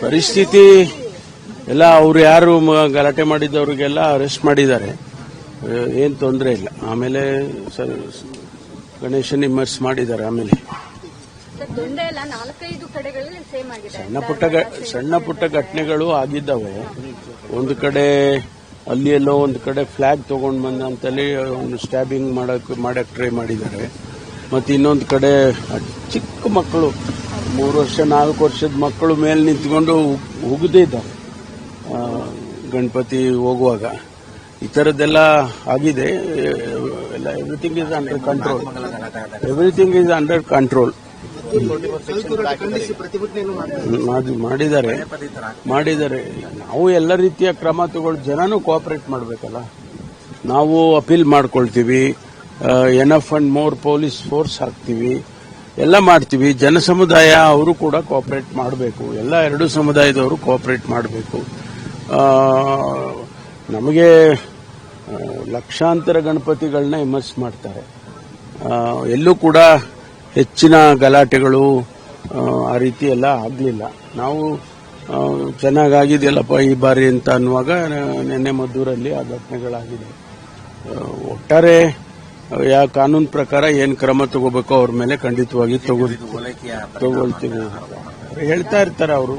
ಪರಿಸ್ಥಿತಿ ಎಲ್ಲ ಅವ್ರು ಯಾರು ಗಲಾಟೆ ಮಾಡಿದ್ದವ್ರಿಗೆಲ್ಲ ಅರೆಸ್ಟ್ ಮಾಡಿದ್ದಾರೆ. ಏನು ತೊಂದರೆ ಇಲ್ಲ. ಆಮೇಲೆ ಸ- ಗಣೇಶನ್ ಇಮರ್ಸ್ ಮಾಡಿದ್ದಾರೆ ಆಮೇಲೆ. ಸರ್ ದೊಂಡೆ ನಾಲ್ಕೈದು ಕಡೆಗಳಲ್ಲಿ ಸೇಮ್ ಆಗಿದೆ. ಸಣ್ಣ ಪುಟ್ಟ ಸಣ್ಣ ಪುಟ್ಟ ಘಟನೆಗಳು ಆಗಿದ್ದಾವೆ. ಒಂದು ಕಡೆ ಅಲ್ಲಿ ಎಲ್ಲೋ ಒಂದು ಕಡೆ ಫ್ಲಾಗ್ ತಗೊಂಡ್ ಬಂದ ಅಂತೇಳಿ ಒಂದು ಸ್ಟ್ಯಾಬಿಂಗ್ ಮಾಡಕ್ ಮಾಡಕ್ ಟ್ರೈ ಮಾಡಿದ್ದಾರೆ. ಮತ್ತೆ ಇನ್ನೊಂದು ಕಡೆ ಚಿಕ್ಕ ಮಕ್ಕಳು, ಮೂರು ವರ್ಷ, ನಾಲ್ಕು ವರ್ಷದ ಮಕ್ಕಳು ಮೇಲೆ ನಿಂತ್ಕೊಂಡು ಉಗಿದಿದ್ದಾರೆ ಗಣಪತಿ ಹೋಗುವಾಗ. ಈ ಥರದ್ದೆಲ್ಲ ಆಗಿದೆ. ಎಲ್ಲ everything is under control everything is under control ಮಾಡಿ- ಮಾಡಿದ್ದಾರೆ. ಮಾಡಿದ್ದಾರೆ. ನಾವು ಎಲ್ಲ ರೀತಿಯ ಕ್ರಮ ತಗೊಳ್ಳಿ ಜನನೂ ಕೋಆಪರೇಟ್ ಮಾಡಬೇಕಲ್ಲ. ನಾವು ಅಪೀಲ್ ಮಾಡ್ಕೊಳ್ತೀವಿ. Enough and more police force ಹಾಕ್ತೀವಿ. ಎಲ್ಲ ಮಾಡ್ತೀವಿ. ಜನ ಸಮುದಾಯ ಅವರು ಕೂಡ ಕೋಆಪರೇಟ್ ಮಾಡಬೇಕು. ಎಲ್ಲ ಎರಡು ಸಮುದಾಯದವರು ಕೋಆಪರೇಟ್ ಮಾಡಬೇಕು. ನಮಗೆ ಲಕ್ಷಾಂತರ ಗಣಪತಿಗಳನ್ನ ಇಮರ್ಸ್ ಮಾಡ್ತಾರೆ. ಎಲ್ಲೂ ಕೂಡ ಹೆಚ್ಚಿನ ಗಲಾಟೆಗಳು ಆ, ರೀತಿ ಎಲ್ಲ ಆಗಲಿಲ್ಲ. ನಾವು ಚೆನ್ನಾಗಾಗಿದೆಯಲ್ಲಪ್ಪ ಈ ಬಾರಿ ಅಂತ ಅನ್ನುವಾಗ ನಿನ್ನೆ ಮದ್ದೂರಲ್ಲಿ ಆ ಘಟನೆಗಳಾಗಿದೆ. ಒಟ್ಟಾರೆ ಯಾವ ಕಾನೂನು ಪ್ರಕಾರ ಏನು ಕ್ರಮ ತಗೋಬೇಕೋ ಅವ್ರ ಮೇಲೆ ಖಂಡಿತವಾಗಿ ತಗೋ ತಗೊಳ್ತೀವಿ. ಹೇಳ್ತಾ ಇರ್ತಾರೆ ಅವರು.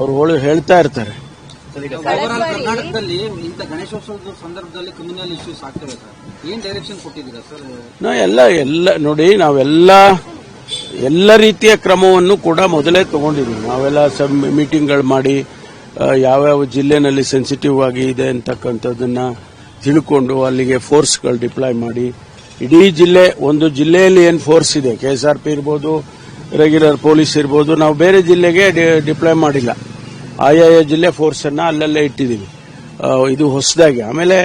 ಅವ್ರು ಹೇಳ್ತಾ ಇರ್ತಾರೆ. ಓವರಾಲ್ ಕರ್ನಾಟಕದಲ್ಲಿ ಇಂಥ ಗಣೇಶೋತ್ಸವದ ಸಂದರ್ಭದಲ್ಲಿ ಕಮ್ಯುನಲ್ ಇಶ್ಯೂಸ್ ಆಗ್ತವೆ ಸರ್. ಏನ್ ಡೈರೆಕ್ಷನ್ ಕೊಟ್ಟಿದ್ದೀರಾ ಸರ್? ನಾ ಎಲ್ಲ ಎಲ್ಲ ನೋಡಿ ನಾವೆಲ್ಲ ಎಲ್ಲ ರೀತಿಯ ಕ್ರಮವನ್ನು ಕೂಡ ಮೊದಲೇ ತಗೊಂಡಿದ್ದೀವಿ. ನಾವೆಲ್ಲ ಸಬ್ ಮೀಟಿಂಗ್ಗಳು ಮಾಡಿ ಯಾವ್ಯಾವ ಜಿಲ್ಲೆನಲ್ಲಿ ಸೆನ್ಸಿಟಿವ್ ಆಗಿ ಇದೆ ಅಂತಕ್ಕಂಥದ್ದನ್ನ ತಿಳ್ಕೊಂಡು ಅಲ್ಲಿಗೆ ಫೋರ್ಸ್ಗಳು ಡಿಪ್ಲಾಯ್ ಮಾಡಿ ಇಡೀ ಜಿಲ್ಲೆ, ಒಂದು ಜಿಲ್ಲೆಯಲ್ಲಿ ಏನು ಫೋರ್ಸ್ ಇದೆ? ಕೆ ಎಸ್ ಪಿ ಇರ್ಬೋದು ರೆಗ್ಯುಲರ್ ಪೊಲೀಸ್ ಇರ್ಬೋದು, ನಾವು ಬೇರೆ ಜಿಲ್ಲೆಗೆ ಡಿಪ್ಲಾಯ್ ಮಾಡಿಲ್ಲ. ಆಯಾಯ ಜಿಲ್ಲೆ ಫೋರ್ಸ್ ಅನ್ನ ಅಲ್ಲಲ್ಲೇ ಇಟ್ಟಿದ್ದೀವಿ ಇದು ಹೊಸದಾಗಿ. ಆಮೇಲೆ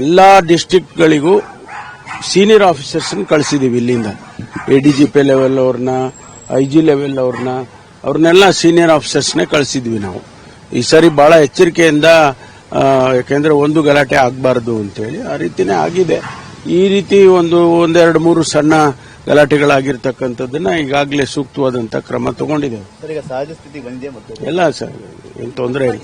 ಎಲ್ಲ ಡಿಸ್ಟಿಕ್ಗಳಿಗೂ ಸೀನಿಯರ್ ಆಫೀಸರ್ಸ್ ಕಳಿಸಿದೀವಿ ಇಲ್ಲಿಂದ. A D G P level ಅವ್ರನ್ನ ಐ ಜಿ ಲೆವೆಲ್ ಅವ್ರನ್ನ, ಅವ್ರನ್ನೆಲ್ಲ ಸೀನಿಯರ್ ಆಫೀಸರ್ಸ್ನೇ ಕಳಿಸಿದ್ವಿ ನಾವು. ಈ ಸಾರಿ ಬಹಳ ಎಚ್ಚರಿಕೆಯಿಂದ ಯಾಕೆಂದ್ರೆ ಒಂದು ಗಲಾಟೆ ಆಗಬಾರ್ದು ಅಂತೇಳಿ ಆ ರೀತಿನೇ ಆಗಿದೆ. ಈ ರೀತಿ ಒಂದು ಒಂದೆರಡು ಮೂರು ಸಣ್ಣ ಗಲಾಟೆಗಳಾಗಿರ್ತಕ್ಕಂಥದ್ದನ್ನ ಈಗಾಗಲೇ ಸೂಕ್ತವಾದಂತ ಕ್ರಮ ತಗೊಂಡಿದ್ದೇವೆ ಎಲ್ಲ ಸರ್ ಏನು ತೊಂದರೆ ಇಲ್ಲ.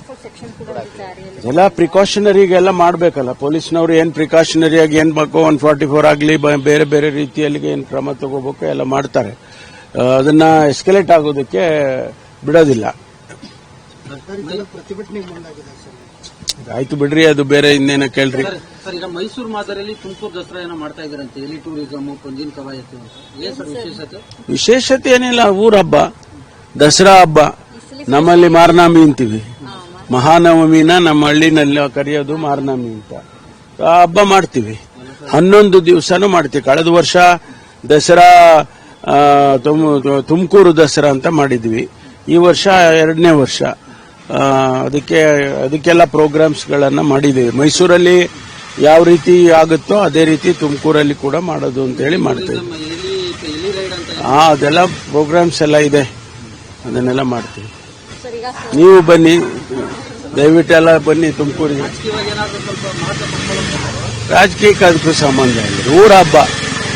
ಎಲ್ಲ ಪ್ರಿಕಾಷನರಿಗೆಲ್ಲ ಮಾಡಬೇಕಲ್ಲ. ಪೊಲೀಸ್ನವರು ಏನ್ ಪ್ರಿಕಾಷನರಿಯಾಗಿ ಏನ್ ಬೇಕು ಒನ್ ಫಾರ್ಟಿ ಫೋರ್ ಆಗಲಿ ಬೇರೆ ಬೇರೆ ರೀತಿಯಲ್ಲಿ ಏನ್ ಕ್ರಮ ತಗೋಬೇಕು ಎಲ್ಲ ಮಾಡ್ತಾರೆ. ಅದನ್ನ ಎಸ್ಕಲೇಟ್ ಆಗೋದಕ್ಕೆ ಬಿಡೋದಿಲ್ಲ. ಆಯ್ತು ಬಿಡ್ರಿ ಅದು ಬೇರೆ ಇನ್ನೇನ ಕೇಳ್ರಿ. ಸರ್ ಈಗ ಮೈಸೂರು ಮಾದರಿಯಲ್ಲಿ ತುಮಕೂರು ದಸರಾ ಏನೋ ಮಾಡ್ತಾ ಇದ್ದಾರಂತೆ. ಎಲಿ ಟೂರಿಸಮ್ ಪಂಜಿನ ಕವಾಯತ್ತು ಅಂತ ಏನ್ ಸರ್ ವಿಶೇಷತೆ? ವಿಶೇಷತೆ ಏನಿಲ್ಲ ಊರ ಹಬ್ಬ. ದಸರಾ ಹಬ್ಬ. ನಮ್ಮಲ್ಲಿ ಮಾರ್ನಾಮಿ ಅಂತೀವಿ. ಮಹಾನವಮಿನ ನಮ್ಮ ಹಳ್ಳಿನಲ್ಲಿ ಕರೆಯೋದು ಮಾರ್ನಾಮಿ ಅಂತ. ಆ ಹಬ್ಬ ಮಾಡ್ತೀವಿ. ಹನ್ನೊಂದು ದಿವಸನೂ ಮಾಡ್ತೀವಿ. ಕಳೆದ ವರ್ಷ ದಸರಾ ತುಮ್- ತುಮಕೂರು ದಸರಾ ಅಂತ ಮಾಡಿದ್ವಿ. ಈ ವರ್ಷ ಎರಡನೇ ವರ್ಷ. ಅದಕ್ಕೆ ಅದಕ್ಕೆಲ್ಲ ಪ್ರೋಗ್ರಾಮ್ಸ್ಗಳನ್ನು ಮಾಡಿದ್ದೀವಿ. ಮೈಸೂರಲ್ಲಿ ಯಾವ ರೀತಿ ಆಗುತ್ತೋ ಅದೇ ರೀತಿ ತುಮಕೂರಲ್ಲಿ ಕೂಡ ಮಾಡೋದು ಅಂತ ಹೇಳಿ ಮಾಡ್ತೀವಿ. ಹಾ ಅದೆಲ್ಲ ಪ್ರೋಗ್ರಾಮ್ಸ್ ಎಲ್ಲ ಇದೆ. ಅದನ್ನೆಲ್ಲ ಮಾಡ್ತೀವಿ. ನೀವು ಬನ್ನಿ ದಯವಿಟ್ಟೆಲ್ಲ ಬನ್ನಿ ತುಮಕೂರಿಗೆ. ರಾಜಕೀಯ ಅದಕ್ಕೂ ಸಂಬಂಧ ಇಲ್ಲ. ಊರ ಹಬ್ಬ.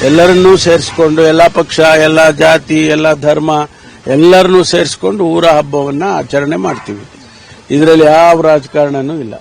ಎಲ್ಲರನ್ನೂ ಸೇರಿಸ್ಕೊಂಡು, ಎಲ್ಲ ಪಕ್ಷ, ಎಲ್ಲ ಜಾತಿ, ಎಲ್ಲ ಧರ್ಮ, ಎಲ್ಲರನ್ನೂ ಸೇರಿಸ್ಕೊಂಡು ಊರ ಹಬ್ಬವನ್ನ ಆಚರಣೆ ಮಾಡ್ತೀವಿ. ಇದರಲ್ಲಿ ಯಾವ ರಾಜಕಾರಣನೂ ಇಲ್ಲ.